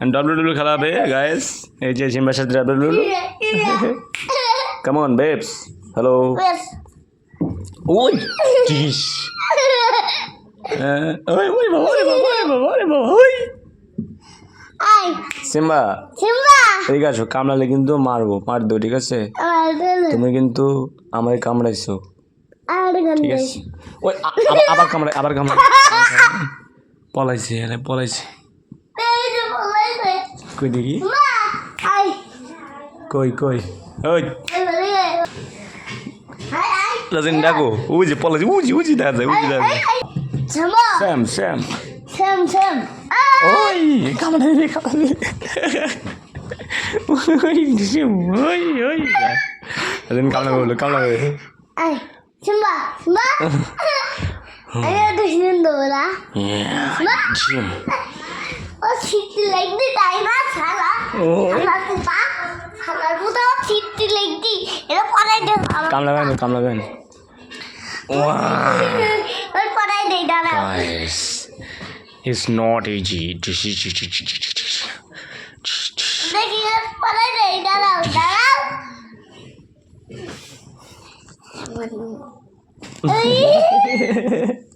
W W খেলা হবে guys এই যে সিম্বার সাথে ডাব্লু কেমন বেবস হ্যালো ওই জিস ওই ওই বাবা ওই বাবা ওই বাবা ওই বাবা ওই আই সিম্বা সিম্বা ঠিক আছে কামড়ালে কিন্তু মারবো মার দেবো ঠিক আছে? তুমি কিন্তু আমায় কামড়াইছো। ঠিক আছে? ওই আবার- আবার কামড়াই আবার কামড়াই পলাইছে আরে পলাইছে। কই দেখি আই কই কই ওই আই আই লাজেন ডাকো উজি পলাইছে উজি উজি দেখা যায় উজি দেখা যায় Simba Sam Sam same same ওই কামড়াই রে কামড়াই ওই ডিসিম ওই ওই লাজেন কামড়া বলো কামড়া বলো আই সিম্বা সিম্বা আরে তো সুন্দরা জিম ও ছিটতে লাগদি তাই না কুপা আমার কুতা ছিটতে লাগদি এটা পড়াই দে কামড়া গান কামড়া গান ওই পড়াই দে Guys, it's not easy. দেখি পড়াই দে দাঁড়াও দাঁড়াও এই।